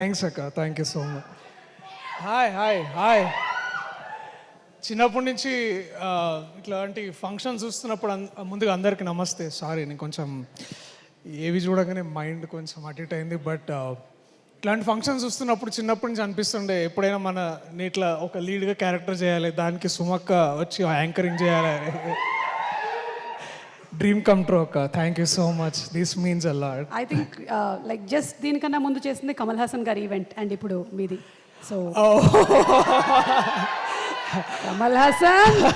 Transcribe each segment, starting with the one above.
Thanks అక్క. Thank you so much hi hi hi చిన్నప్పటి నుంచి ఇట్లాంటి ఫంక్షన్స్ చూస్తున్నప్పుడు ముందుగా అందరికీ నమస్తే. సారీ నేను కొంచెం ఏవి చూడగానే మైండ్ కొంచెం అటిట్ అయింది. బట్ ఇట్లాంటి ఫంక్షన్స్ చూస్తున్నప్పుడు చిన్నప్పటి నుంచి అనిపిస్తుండే ఎప్పుడైనా మన నీట్లా ఒక లీడ్గా క్యారెక్టర్ చేయాలి దానికి సుమక్క వచ్చి యాంకరింగ్ చేయాలి. డ్రీమ్ కమ్ ట్రూ అక్క. Thank you so much this means a lot I think like just దీనికన్నా ముందు చేసింది కమల్ హాసన్ గారి ఈవెంట్ అండ్ ఇప్పుడు మీది. సో కమల్ హాసన్!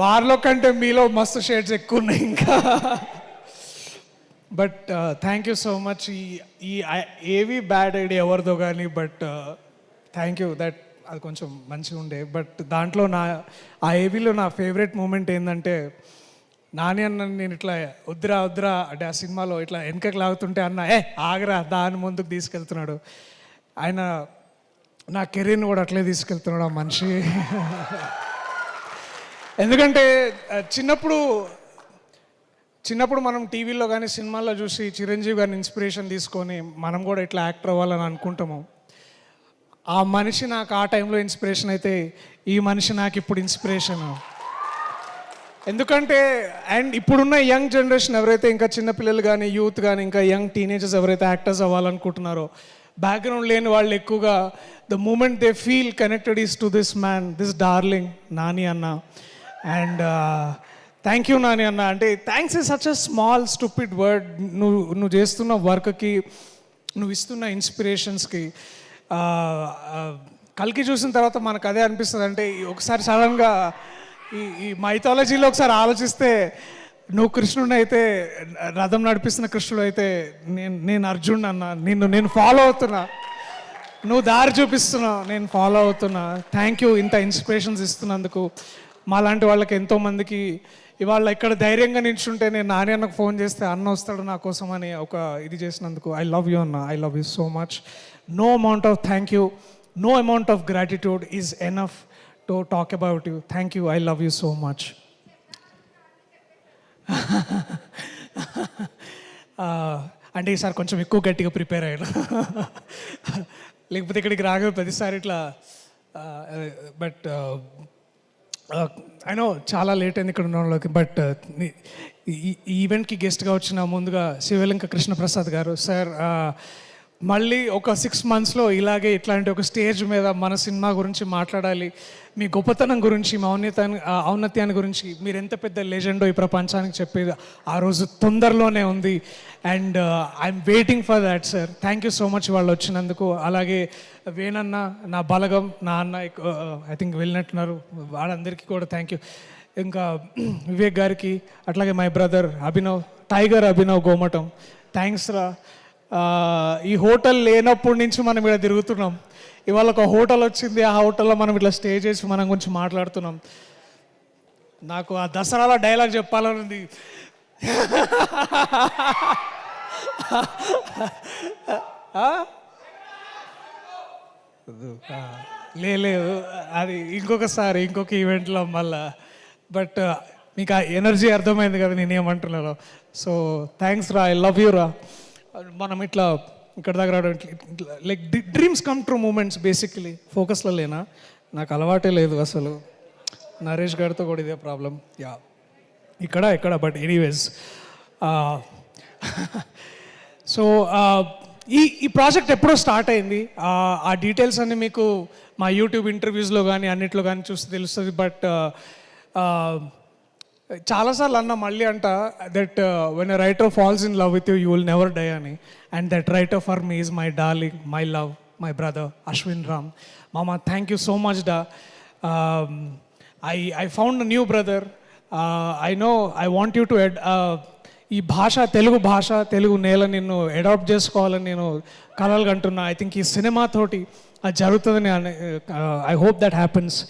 వారిలో కంటే మీలో మస్తు షేడ్స్ ఎక్కువ ఉన్నాయి ఇంకా but thank you so much ఈ ఈ ఏవి బ్యాడ్ ఐడియా ఎవరిదో కానీ బట్ థ్యాంక్ యూ దట్ అది కొంచెం మంచిగా ఉండే బట్ దాంట్లో నా ఆ ఏవీలో నా ఫేవరెట్ మూమెంట్ ఏంటంటే నాని అన్న నేను ఇట్లా వద్దురా వద్దురా అంటే ఆ సినిమాలో ఇట్లా వెనకకి లాగుతుంటే అన్న ఏ ఆగరా దాని ముందుకు తీసుకెళ్తున్నాడు. ఆయన నా కెరీర్ని కూడా అట్లే తీసుకెళ్తున్నాడు ఆ మనిషి. ఎందుకంటే చిన్నప్పుడు చిన్నప్పుడు మనం టీవీలో కానీ సినిమాల్లో చూసి చిరంజీవి గారిని ఇన్స్పిరేషన్ తీసుకొని మనం కూడా ఇట్లా యాక్టర్ అవ్వాలని అనుకుంటాము. ఆ మనిషి నాకు ఆ టైంలో ఇన్స్పిరేషన్ అయితే ఈ మనిషి నాకు ఇప్పుడు ఇన్స్పిరేషన్. ఎందుకంటే అండ్ ఇప్పుడున్న యంగ్ జనరేషన్ ఎవరైతే ఇంకా చిన్నపిల్లలు కానీ యూత్ కానీ ఇంకా యంగ్ టీనేజర్స్ ఎవరైతే యాక్టర్స్ అవ్వాలనుకుంటున్నారో బ్యాక్గ్రౌండ్ లేని వాళ్ళు ఎక్కువగా the moment they feel connected is to this man this darling Nani అన్న అండ్ థ్యాంక్ యూ నాని అన్న అంటే thanks is such a small stupid word నువ్వు నువ్వు చేస్తున్న వర్క్కి నువ్వు ఇస్తున్న ఇన్స్పిరేషన్స్కి uh, uh, కలికి చూసిన తర్వాత మనకు అదే అనిపిస్తుంది. అంటే ఒకసారి సడన్గా ఈ ఈ మైథాలజీలో ఒకసారి ఆలోచిస్తే నువ్వు కృష్ణుడు అయితే రథం నడిపిస్తున్న కృష్ణుడు అయితే నేను నేను అర్జున్ అన్న నిన్ను నేను ఫాలో అవుతున్నా. నువ్వు దారి చూపిస్తున్నావు నేను ఫాలో అవుతున్నా. థ్యాంక్ యూ ఇంత ఇన్స్పిరేషన్స్ ఇస్తున్నందుకు. మాలాంటి వాళ్ళకి ఎంతోమందికి ఇవాళ ఇక్కడ ధైర్యంగా నిల్చుంటే నేను నాని అన్నకు ఫోన్ చేస్తే అన్న వస్తాడు నా కోసం అని ఒక ఇది చేసినందుకు ఐ లవ్ యూ అన్న. I love you so much no amount of thank you no amount of gratitude is enough to talk about you thank you I love you so much అంటే ఈసారి కొంచెం ఎక్కువ గట్టిగా ప్రిపేర్ అయ్యాను లేకపోతే ఇక్కడికి రాగా ప్రతిసారి ఇట్లా బట్ ఐ నో చాలా లేట్ అయింది ఇక్కడ ఉన్న వాళ్ళకి బట్ uh, ఈ ఈవెంట్కి గెస్ట్గా వచ్చిన ముందుగా శివలింక కృష్ణప్రసాద్ గారు సార్ మళ్ళీ ఒక సిక్స్ మంత్స్లో ఇలాగే ఇట్లాంటి ఒక స్టేజ్ మీద మన సినిమా గురించి మాట్లాడాలి మీ గొప్పతనం గురించి మీ ఔన్నత ఔన్నత్యాన్ని గురించి మీరు ఎంత పెద్ద లెజెండో ఈ ప్రపంచానికి చెప్పేది ఆ రోజు తొందరలోనే ఉంది. And I'm waiting for that sir thank you so much వాళ్ళు వచ్చినందుకు. అలాగే వేణన్న నా బలగం నా అన్న ఐ థింక్ uh, uh, వెళ్ళినట్టున్నారు. వాళ్ళందరికీ కూడా థ్యాంక్ యూ ఇంకా వివేక్ గారికి అట్లాగే my brother Abhinav tiger Abhinav Gomatam. Thanks రా. ఈ హోటల్ లేనప్పటి నుంచి మనం ఇక్కడ తిరుగుతున్నాం. ఇవాళ ఒక హోటల్ వచ్చింది ఆ హోటల్లో మనం ఇట్లా స్టే చేసి మనం గురించి మాట్లాడుతున్నాం. నాకు ఆ దసరాలో డైలాగ్ చెప్పాలని ఉంది లేదు అది ఇంకొకసారి ఇంకొక ఈవెంట్లో మళ్ళా. బట్ మీకు ఆ ఎనర్జీ అర్థమైంది కదా నేను ఏమంటున్నాను సో థ్యాంక్స్ రా ఐ లవ్ యూ రా. మనం ఇట్లా ఇక్కడ దగ్గర like dreams come true moments basically ఫోకస్లో లేనా? నాకు అలవాటే లేదు అసలు. నరేష్ గారితో కూడా ఇదే ప్రాబ్లం యా ఇక్కడ ఇక్కడ బట్ ఎనీవేస్ సో ఈ ఈ ప్రాజెక్ట్ ఎప్పుడో స్టార్ట్ అయింది. ఆ, డీటెయిల్స్ అన్ని మీకు మా యూట్యూబ్ ఇంటర్వ్యూస్లో కానీ అన్నిట్లో కానీ చూస్తే తెలుస్తుంది బట్ చాలాసార్లు అన్న మళ్ళీ అంట that when a writer falls in love with you you will never die అని. And that writer for me is my darling my love my brother Ashwin Ram మామ థ్యాంక్ యూ సో మచ్ డా I I found new brother I know I want you to add ఈ భాష తెలుగు భాష తెలుగు నేల నిన్ను adapt చేసుకోవాలని నేను కలలు ఐ థింక్ ఈ సినిమా తోటి అది జరుగుతుందని I hope that happens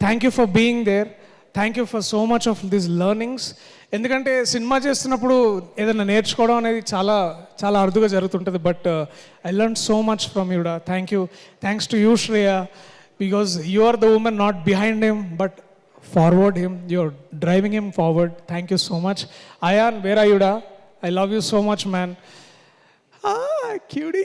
thank you for being there thank you for so much of this learnings ఎందుకంటే సినిమా చేస్తున్నప్పుడు ఏదైనా నేర్చుకోవడం అనేది చాలా చాలా అరుదుగా జరుగుతుంటుంది. But I learn so much from యూడా thank you thanks to you Shreya because you are the women not behind him but forward him you're driving him forward thank you so much ayan where are యూడా I love love so much man QD